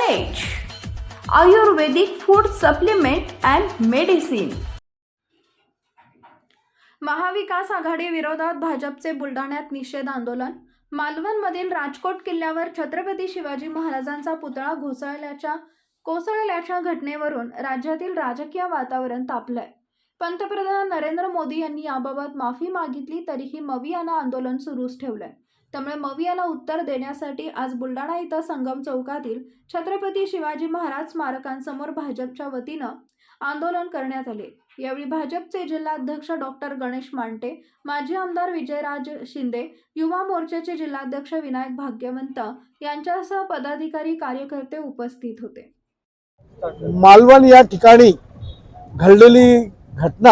Ayurvedic food supplement and medicine Mahavikas Aghadi विरोधात भाजपचे बुलढाण्यात निषेध आंदोलन. मालवणमधील राजकोट किल्ल्यावर छत्रपती शिवाजी महाराजांचा पुतळा घोसळल्याच्या कोसळल्याच्या घटनेवरून राज्यातील राजकीय वातावरण तापलंय. पंतप्रधान नरेंद्र मोदी यांनी याबाबत माफी मागितली तरीही मवियानं आंदोलन सुरूच ठेवलंय. त्यामुळे मवियाला उत्तर देण्यासाठी आज बुलढाणा इथं संगम चौकातील छत्रपती शिवाजी महाराज स्मारकांसमोर भाजपच्या वतीनं आंदोलन करण्यात आले. यावेळी भाजपचे जिल्हाध्यक्ष डॉक्टर गणेश मांटे माजी आमदार विजयराज शिंदे युवा मोर्चाचे जिल्हाध्यक्ष विनायक भाग्यवंत यांच्यासह पदाधिकारी कार्यकर्ते उपस्थित होते. मालवण या ठिकाणी घडलेली घटना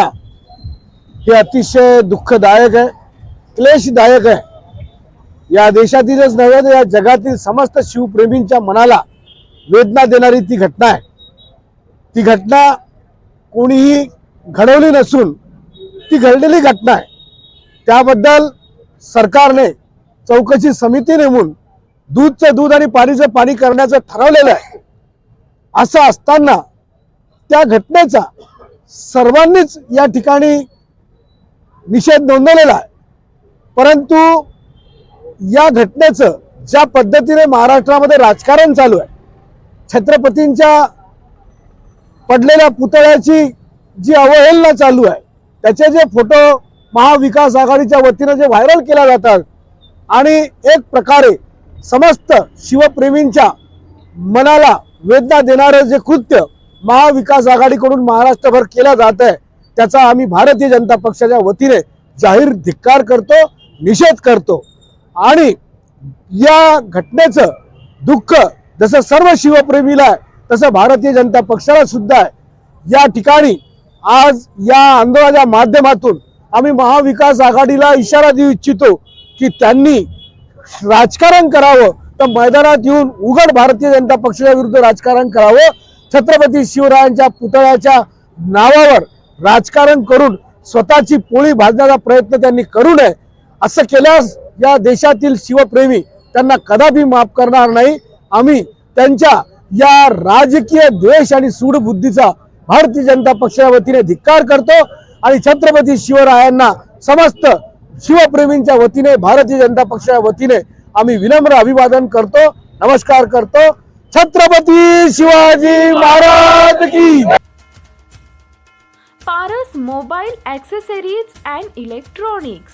ही अतिशय दुःखदायक आहे क्लेशदायक आहे. या देशातीलच नव्हे तर या जगातील समस्त शिवप्रेमींच्या मनाला वेदना देणारी ती घटना आहे. ती घटना कोणीही घडवली नसून ती घडलेली घटना आहे. त्याबद्दल सरकारने चौकशी समिती नेमून दूधचं दूध आणि पाणीचं पाणी करण्याचं ठरवलेलं आहे. असं असताना त्या घटनेचा सर्वांनीच या ठिकाणी निषेध नोंदवलेला आहे. परंतु या घटनेचं ज्या पद्धतीने महाराष्ट्रामध्ये राजकारण चालू आहे छत्रपतींच्या पडलेल्या पुतळ्याची जी अवहेलना चालू आहे त्याचे जे फोटो महाविकास आघाडीच्या वतीनं जे व्हायरल केल्या जातात आणि एक प्रकारे समस्त शिवप्रेमींच्या मनाला वेदना देणारं जे कृत्य महाविकास आघाडीकडून महाराष्ट्रभर केलं जात आहे त्याचा आम्ही भारतीय जनता पक्षाच्या वतीने जाहीर धिक्कार करतो निषेध करतो. आणि या घटनेचं दुःख जसं सर्व शिवप्रेमीला आहे तसं भारतीय जनता पक्षाला सुद्धा आहे. या ठिकाणी आज या आंदोलनाच्या माध्यमातून आम्ही महाविकास आघाडीला इशारा देऊ इच्छितो की त्यांनी राजकारण करावं तर मैदानात येऊन उघड भारतीय जनता पक्षाच्या विरुद्ध राजकारण करावं. छत्रपती शिवरायांच्या पुतळ्याच्या नावावर राजकारण करून स्वतःची पोळी भाजण्याचा प्रयत्न त्यांनी करू नये असं केल्यास या देशातील शिवप्रेमी त्यांना कदापि माफ करणार नाही. आम्ही त्यांच्या या राजकीय द्वेष आणि सूडबुद्धीचा भारतीय जनता पक्षाच्या वतीने धिक्कार करतो आणि छत्रपती शिवरायांना समस्त शिवप्रेमींच्या वतीने भारतीय जनता पक्षाच्या वतीने आम्ही विनम्र अभिवादन करतो नमस्कार करतो. छत्रपती शिवाजी महाराज की Paras mobile accessories and electronics.